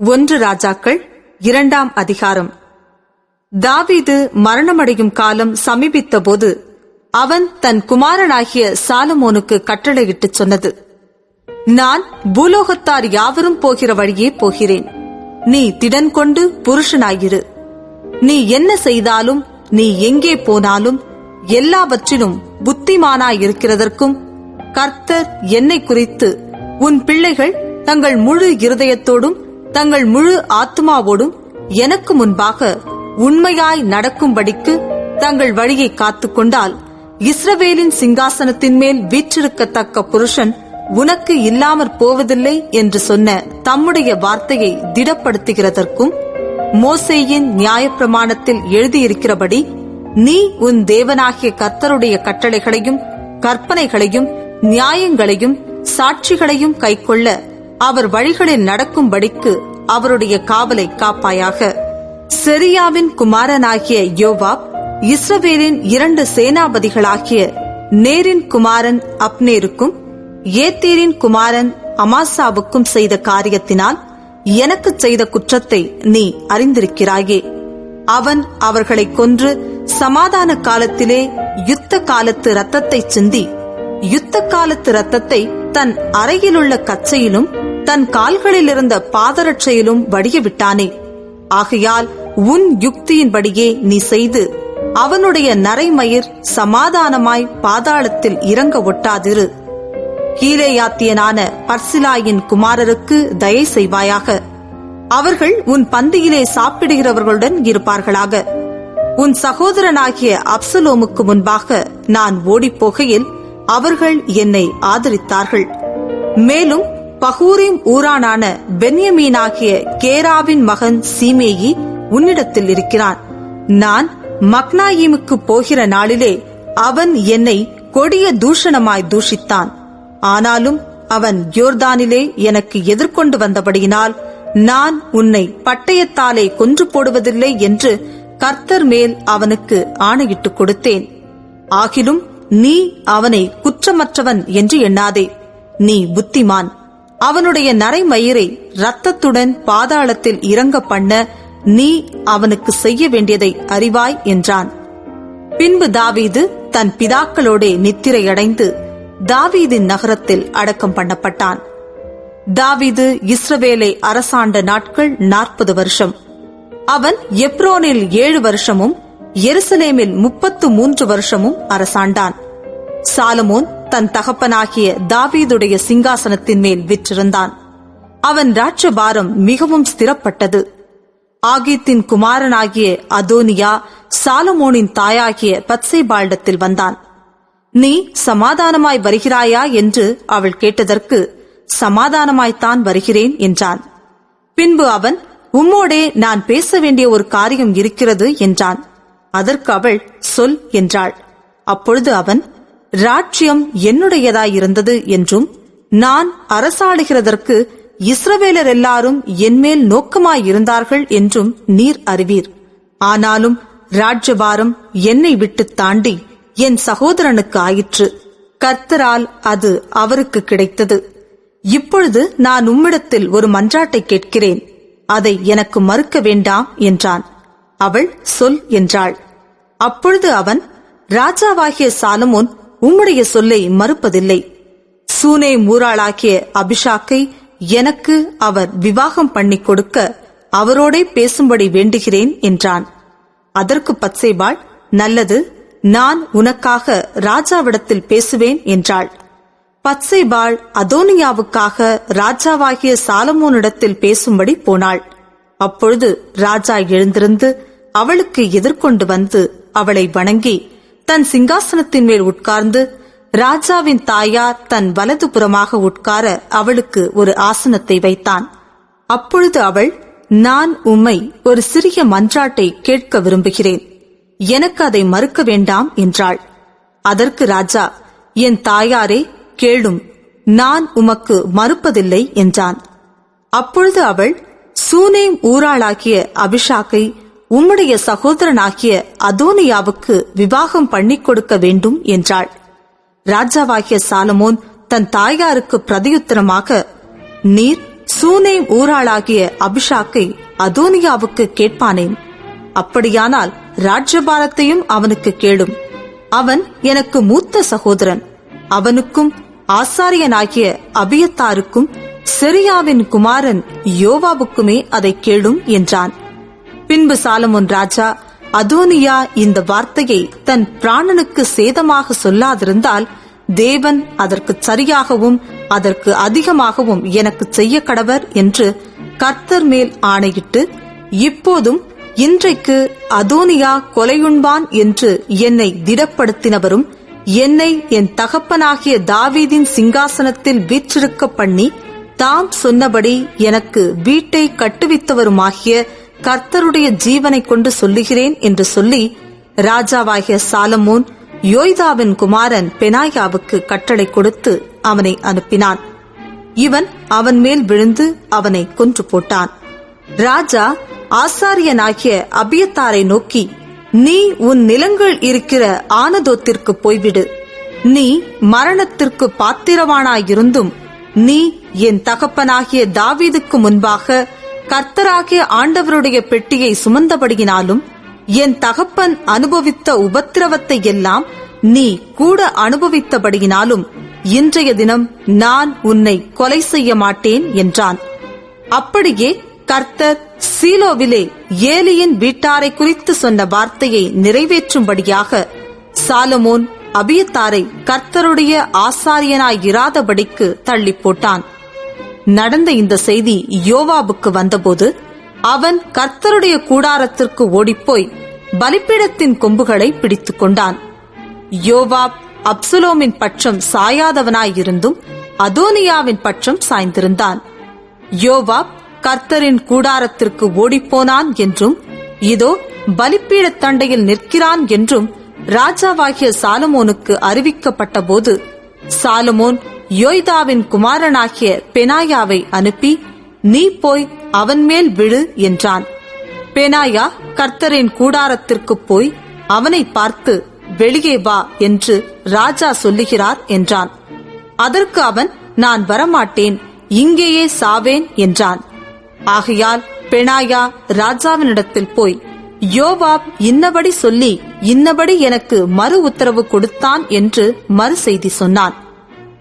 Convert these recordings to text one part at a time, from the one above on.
ஒன்று ராஜாக்கள் இரண்டாம் அதிகாரம். தாவீது மரணமடையும் காலம் சமீபித்தபோது அவன் தன் குமாரனாகிய சாலமோனுக்கு கட்டளையிட்டுச் சொன்னது நான் பூலோகத்தார் யாவரும் போகிற வழியே போகிறேன். நீ திடன் கொண்டு புருஷனாயிரு. நீ என்ன செய்தாலும் நீ எங்கே போனாலும் எல்லாவற்றிலும் புத்திமானாயிருக்கிறதற்கும் கர்த்தர் என்னை குறித்து உன் பிள்ளைகள் தங்கள் முழு இருதயத்தோடும் தங்கள் முழு ஆத்மாவோடும் எனக்கு முன்பாக உண்மையாய் நடக்கும்படிக்கு தங்கள் வழியை காத்துக்கொண்டால் இஸ்ரவேலின் சிங்காசனத்தின் மேல் வீற்றிருக்கத்தக்க புருஷன் உனக்கு இல்லாமற் போவதில்லை என்று சொன்ன தம்முடைய வார்த்தையை திடப்படுத்துகிறதற்கும் மோசேயின் நியாயப்பிரமாணத்தில் எழுதியிருக்கிறபடி நீ உன் தேவனாகிய கர்த்தருடைய கட்டளைகளையும் கற்பனைகளையும் நியாயங்களையும் சாட்சிகளையும் கைக்கொள்ள அவர் வழிகளில் நடக்கும்படிக்கு அவருடைய காவலை காப்பாயாக. செரியாவின் குமாரனாகிய யோவாப் இஸ்ரவேலின் இரண்டு சேனாபதிகளாகிய நேரின் குமாரன் அப்னேருக்கும் ஏத்தீரின் குமாரன் அமாசாவுக்கும் செய்த காரியத்தினால் எனக்கு செய்த குற்றத்தை நீ அறிந்திருக்கிறாயே. அவன் அவர்களை கொன்று சமாதான காலத்திலே யுத்த காலத்து ரத்தத்தை சிந்தி யுத்த காலத்து ரத்தத்தை தன் அறையிலுள்ள கச்சையிலும் தன் கால்களில் இருந்த பாதரட்சையிலும் வடிய விட்டானே. ஆகையால் உன் யுக்தியின்படியே நீ செய்து அவனுடைய நரைமயிர் சமாதானமாய் பாதாளத்தில் இறங்க ஒட்டாதிரு. கீலேயாத்தியனான பர்சிலாயின் குமாரருக்கு தயை செய்வாயாக. அவர்கள் உன் பந்தியிலே சாப்பிடுகிறவர்களுடன் இருப்பார்களாக. உன் சகோதரனாகிய அப்சலோமுக்கு முன்பாக நான் ஓடிப்போகையில் அவர்கள் என்னை ஆதரித்தார்கள். மேலும் பகூரின் ஊரானான பென்யமீனாகிய கேராவின் மகன் சீமேயி உன்னிடத்தில் இருக்கிறான். நான் மக்னாயிமுக்கு போகிற நாளிலே அவன் என்னை கொடிய தூஷணமாய் தூஷித்தான். ஆனாலும் அவன் யோர்தானிலே எனக்கு எதிர்கொண்டு வந்தபடியினால் நான் உன்னை பட்டயத்தாலே கொன்று போடுவதில்லை என்று கர்த்தர் மேல் அவனுக்கு ஆணையிட்டுக் கொடுத்தேன். ஆகிலும் நீ அவனை குற்றமற்றவன் என்று எண்ணாதே. நீ புத்திமான். அவனுடைய நரைமயிரை ரத்தத்துடன் பாதாளத்தில் இறங்க பண்ண நீ அவனுக்கு செய்ய வேண்டியதை அறிவாய் என்றான். பின்பு தாவீது தன் பிதாக்களோடே நித்திரையடைந்து தாவீதின் நகரத்தில் அடக்கம் பண்ணப்பட்டான். தாவீது இஸ்ரவேலை அரசாண்ட நாட்கள் நாற்பது வருஷம். அவன் எப்ரோனில் ஏழு வருஷமும் எருசலேமில் முப்பத்து மூன்று வருஷமும் அரசாண்டான். சாலமோன் தன் தகப்பனாகிய தாவீதுடைய சிங்காசனத்தின் மேல் விற்றிருந்தான். அவன் ராட்சபாரம் மிகவும் ஸ்திரப்பட்டது. ஆகித்தின் குமாரனாகிய அதோனியா சாலமோனின் தாயாகிய பத்சேபாளிடத்தில் வந்தான். நீ சமாதானமாய் வருகிறாயா? என்று அவள் கேட்டதற்கு சமாதானமாய்த்தான் வருகிறேன் என்றான். பின்பு அவன் உம்மோடே நான் பேச வேண்டிய ஒரு காரியம் இருக்கிறது என்றான். அதற்கு அவள் சொல் என்றாள். அப்பொழுது அவன் ராட்சியம் என்னுடையதாயிருந்தது என்றும் நான் அரசாடுகிறதற்கு இஸ்ரவேலர் எல்லாரும் என்மேல் நோக்கமாயிருந்தார்கள் என்றும் நீர் அறிவீர். ஆனாலும் ராஜ்யபாரம் என்னை விட்டு தாண்டி என் சகோதரனுக்கு ஆயிற்று. கர்த்தரால் அது அவருக்கு கிடைத்தது. இப்பொழுது நான் உம்மிடத்தில் ஒரு மன்றாட்டை கேட்கிறேன். அதை எனக்கு மறுக்க வேண்டாம் என்றான். அவள் சொல் என்றாள். அப்பொழுது அவன் ராஜாவாகிய சாலமோன் உம்முடைய சொல்லை மறுப்பதில்லை. சூனே மூராளாகிய அபிஷாக்கை எனக்கு அவர் விவாகம் பண்ணி கொடுக்க அவரோடே பேசும்படி வேண்டுகிறேன் என்றான். அதற்கு பத்சேபாள் நல்லது நான் உனக்காக ராஜாவிடத்தில் பேசுவேன் என்றாள். பத்சேபாள் அதோனியாவுக்காக ராஜாவாகிய சாலமோனிடத்தில் பேசும்படி போனாள். அப்பொழுது ராஜா எழுந்திருந்து அவளுக்கு எதிர்கொண்டு வந்து அவளை வணங்கி தன் சிங்காசனத்தின் மேல் உட்கார்ந்து ராஜாவின் தாயார் தன் வலது புறமாக உட்கார அவளுக்கு ஒரு ஆசனத்தை வைத்தான். அப்பொழுது அவள் நான் உம்மை ஒரு சிறிய மன்றாட்டை கேட்க விரும்புகிறேன். எனக்கு அதை மறுக்க வேண்டாம் என்றாள். அதற்கு ராஜா என் தாயாரே கேளும். நான் உமக்கு மறுப்பதில்லை என்றான். அப்பொழுது அவள் சூனேம் ஊராளாகிய அபிஷாக்கை உம்முடைய சகோதரனாகிய அதோனியாவுக்கு விவாகம் பண்ணிக் கொடுக்க வேண்டும் என்றாள். ராஜாவாகிய சாலமோன் தன் தாயாருக்கு பிரதியுத்தரமாக நீர் சூனே ஊராளாகிய அபிஷாக்கை அதோனியாவுக்கு கேட்பானேன். அப்படியானால் ராஜ்யபாரத்தையும் அவனுக்கு கேளும். அவன் எனக்கு மூத்த சகோதரன். அவனுக்கும் ஆசாரியனாகிய அபியத்தாருக்கும் செரியாவின் குமாரன் யோவாவுக்குமே அதை கேளும் என்றான். பின்பு சாலமோன் ராஜா அதோனியா இந்த வார்த்தையை தன் பிராணனுக்கு சேதமாக சொல்லாதிருந்தால் தேவன் அதற்கு சரியாகவும் அதற்கு அதிகமாகவும் எனக்கு செய்ய கடவர் என்று கர்த்தர் மேல் ஆணையிட்டு இப்போதும் இன்றைக்கு அதோனியா கொலையுண்பான் என்று என்னை திடப்படுத்தினவரும் என்னை என் தகப்பனாகிய தாவீதின் சிங்காசனத்தில் வீற்றிருக்க பண்ணி தாம் சொன்னபடி எனக்கு வீட்டை கட்டுவித்தவருமாகிய கர்த்தருடைய ஜீவனை கொண்டு சொல்லுகிறேன் என்று சொல்லி ராஜாவாகிய சாலமோன் யோய்தாவின் குமாரன் பெனாயாவுக்கு கட்டளை கொடுத்து அவனை அனுப்பினான். இவன் அவன் மேல் விழுந்து அவனை கொன்று போட்டான். ராஜா ஆசாரியனாகிய அபியத்தாரை நோக்கி நீ உன் நிலங்கள் இருக்கிற ஆனதோத்திற்கு போய்விடு. நீ மரணத்திற்கு பாத்திரவானாயிருந்தும் நீ என் தகப்பனாகிய தாவீதுக்கு முன்பாக கர்த்தராகிய ஆண்டவருடைய பெட்டியை சுமந்தபடியினாலும் என் தகப்பன் அனுபவித்த உபத்திரவத்தை எல்லாம் நீ கூட அனுபவித்தபடியினாலும் இன்றைய தினம் நான் உன்னை கொலை செய்ய மாட்டேன் என்றான். அப்படியே கர்த்தர் சீலோவிலே ஏலியின் வீட்டாரை குறித்து சொன்ன வார்த்தையை நிறைவேற்றும்படியாக சாலமோன் அபியத்தாரை கர்த்தருடைய ஆசாரியனாயிராதபடிக்கு தள்ளி போட்டான் நடந்த இந்த செய்தி யோவாபுக்கு வந்தபோது அவன் கர்த்தருடைய கூடாரத்திற்கு ஓடிப்போய் பலிப்பீடத்தின் கொம்புகளை பிடித்துக் கொண்டான். யோவாப் அப்சுலோமின் பட்சம் சாயாதவனாயிருந்தும் அதோனியாவின் பட்சம் சாய்ந்திருந்தான். யோவாப் கர்த்தரின் கூடாரத்திற்கு ஓடிப்போனான் என்றும் இதோ பலிப்பீடத் தண்டையில் நிற்கிறான் என்றும் ராஜாவாகிய சாலமோனுக்கு அறிவிக்கப்பட்டபோது சாலமோன் யோய்தாவின் குமாரனாகிய பெனாயாவை அனுப்பி நீ போய் அவன் மேல் விழு என்றான். பெனாயா கர்த்தரின் கூடாரத்திற்குப் போய் அவனை பார்த்து வெளியே வா என்று ராஜா சொல்லுகிறார் என்றான். அதற்கு அவன் நான் வரமாட்டேன் இங்கேயே சாவேன் என்றான். ஆகையால் பெனாயா ராஜாவினிடத்தில் போய் யோவாப் இன்னபடி சொல்லி இன்னபடி எனக்கு மறு உத்தரவு கொடுத்தான் என்று மறு செய்தி சொன்னான்.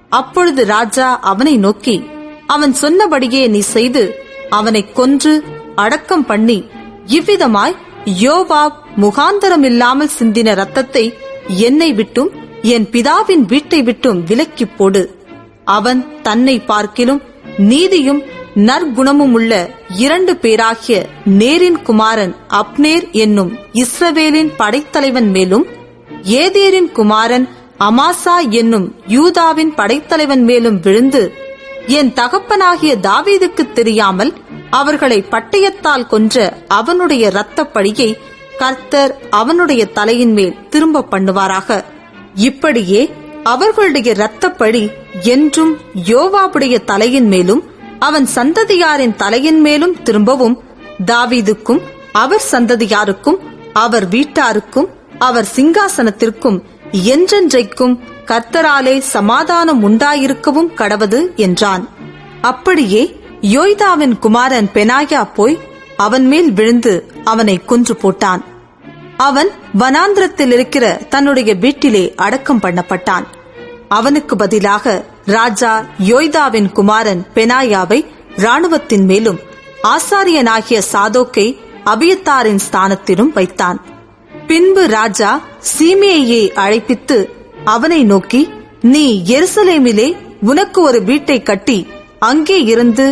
அப்பொழுது ராஜா அவனை நோக்கி அவன் சொன்னபடியே நீ செய்து அவனை கொன்று அடக்கம் பண்ணி இவ்விதமாய் யோபாப் முகாந்தரம் இல்லாமல் சிந்தின ரத்தத்தை என்னை விட்டும் என் பிதாவின் வீட்டை விட்டும் விலக்கிப் போடு. அவன் தன்னை பார்க்கிலும் நீதியும் நற்குணமும் உள்ள இரண்டு பேராகிய நேரின் குமாரன் அப்னேர் என்னும் இஸ்ரவேலின் படைத்தலைவன் மேலும் ஏதேரின் குமாரன் அமாசா என்னும் யூதாவின் படைத்தலைவன் மேலும் விழுந்து என் தகப்பனாகிய தாவீதுக்கு தெரியாமல் அவர்களை பட்டயத்தால் கொன்ற அவனுடைய இரத்தப்படியை கர்த்தர் அவனுடைய தலையின் மேல் திரும்ப பண்ணுவாராக. இப்படியே அவர்களுடைய இரத்தப்படி என்றும் யோவாவுடைய தலையின் மேலும் அவன் சந்ததியாரின் தலையின் மேலும் திரும்பவும் தாவீதுக்கும் அவர் சந்ததியாருக்கும் அவர் வீட்டாருக்கும் அவர் சிங்காசனத்திற்கும் என்றென்றைக்கும் கர்த்தராலே சமாதானம் உண்டாயிருக்கவும் கடவது என்றான். அப்படியே யோய்தாவின் குமாரன் பெனாயா போய் அவன் மேல் விழுந்து அவனை கொன்று போட்டான். அவன் வனாந்திரத்தில் இருக்கிற தன்னுடைய வீட்டிலே அடக்கம் பண்ணப்பட்டான். அவனுக்கு பதிலாக ராஜா யோய்தாவின் குமாரன் பெனாயாவை ராணுவத்தின் மேலும் ஆசாரியனாகிய சாதோக்கை அபியத்தாரின் ஸ்தானத்திலும் வைத்தான். பின்பு ராஜா சீமேயை அழைப்பித்து அவனை நோக்கி நீ எருசலேமிலே உனக்கு ஒரு வீட்டை கட்டி அங்கே இருந்து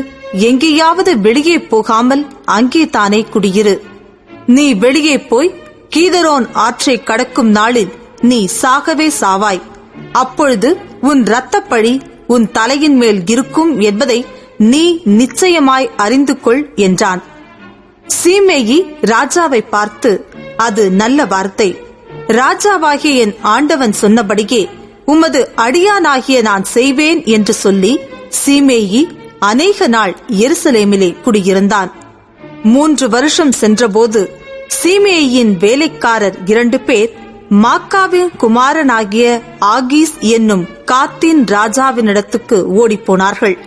எங்கேயாவது வெளியே போகாமல் அங்கே தானே குடியிரு. நீ வெளியே போய் கீதரோன் ஆற்றை கடக்கும் நாளில் நீ சாகவே சாவாய். அப்பொழுது உன் இரத்தப்பழி உன் தலையின் மேல் இருக்கும் என்பதை நீ நிச்சயமாய் அறிந்து கொள் என்றான். சீமேயி ராஜாவை பார்த்து அது நல்ல வார்த்தை. ராஜாவாகிய என் ஆண்டவன் சொன்னபடியே உமது அடியானாகிய நான் செய்வேன் என்று சொல்லி சீமேயி அநேக நாள் எருசலேமிலே குடியிருந்தான். மூன்று வருஷம் சென்றபோது சீமேயின் வேலைக்காரர் இரண்டு பேர் மாக்காவின் குமாரனாகிய ஆகீஸ் என்னும் காத்தின் ராஜாவினிடத்துக்கு ஓடிப்போனார்கள்.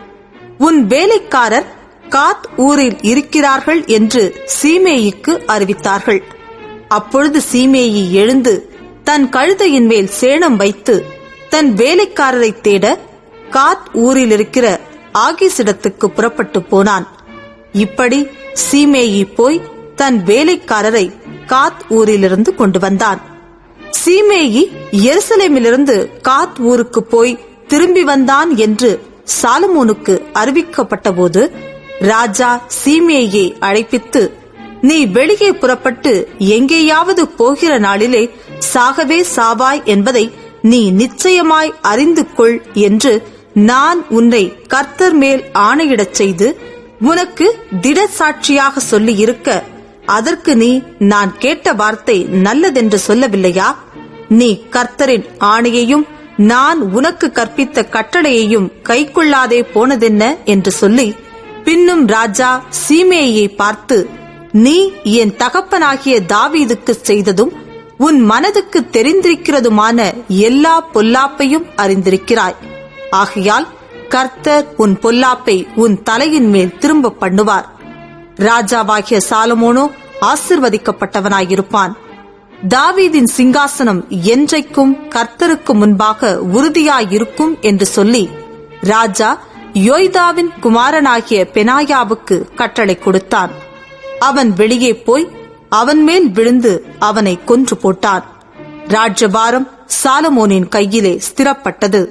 உன் வேலைக்காரர் காத் ஊரில் இருக்கிறார்கள் என்று சீமேயிக்கு அறிவித்தார்கள். அப்பொழுது சீமேயி எழுந்து தன் கழுதையின் மேல் சேணம் வைத்து தன் வேலைக்காரரை தேட காத் ஊரில் இருக்கிற ஆகிசிடத்துக்கு புறப்பட்டு போனான். இப்படி சீமேயி போய் தன் வேலைக்காரரை காத் ஊரிலிருந்து கொண்டு வந்தான். சீமேயி எருசலேமிலிருந்து காத் ஊருக்கு போய் திரும்பி வந்தான் என்று சாலமோனுக்கு அறிவிக்கப்பட்டபோது ராஜா சீமேயை அழைப்பித்து நீ வெளியே புறப்பட்டு எங்கேயாவது போகிற நாளிலே சாகவே சாவாய் என்பதை நீ நிச்சயமாய் அறிந்து கொள் என்று நான் உன்னை கர்த்தர் மேல் ஆணையிடச் செய்து உனக்கு திட சாட்சியாக சொல்லி இருக்க அதற்கு நீ நான் கேட்ட வார்த்தை நல்லதென்று சொல்லவில்லையா? நீ கர்த்தரின் ஆணையையும் நான் உனக்கு கற்பித்த கட்டளையையும் கைக்கொள்ளாதே போனதென்ன? என்று சொல்லி பின்னும் ராஜா சீமேயை பார்த்து நீ என் தகப்பனாகிய தாவீதுக்கு செய்ததும் உன் மனதுக்கு தெரிந்திருக்கிறதுமான எல்லா பொல்லாப்பையும் அறிந்திருக்கிறாய். ஆகையால் கர்த்தர் உன் பொல்லாப்பை உன் தலையின் மேல் திரும்ப பண்ணுவார். ராஜாவாகிய சாலமோனோ ஆசிர்வதிக்கப்பட்டவனாயிருப்பான். தாவீதின் சிங்காசனம் என்றைக்கும் கர்த்தருக்கு முன்பாக உறுதியாயிருக்கும் என்று சொல்லி ராஜா யோய்தாவின் குமாரனாகிய பெனாயாவுக்கு கட்டளை கொடுத்தான். அவன் வெளியே போய் அவன் மேல் விழுந்து அவனை கொன்று போட்டான். ராஜ்யபாரம் சாலமோனின் கையிலே ஸ்திரப்பட்டது.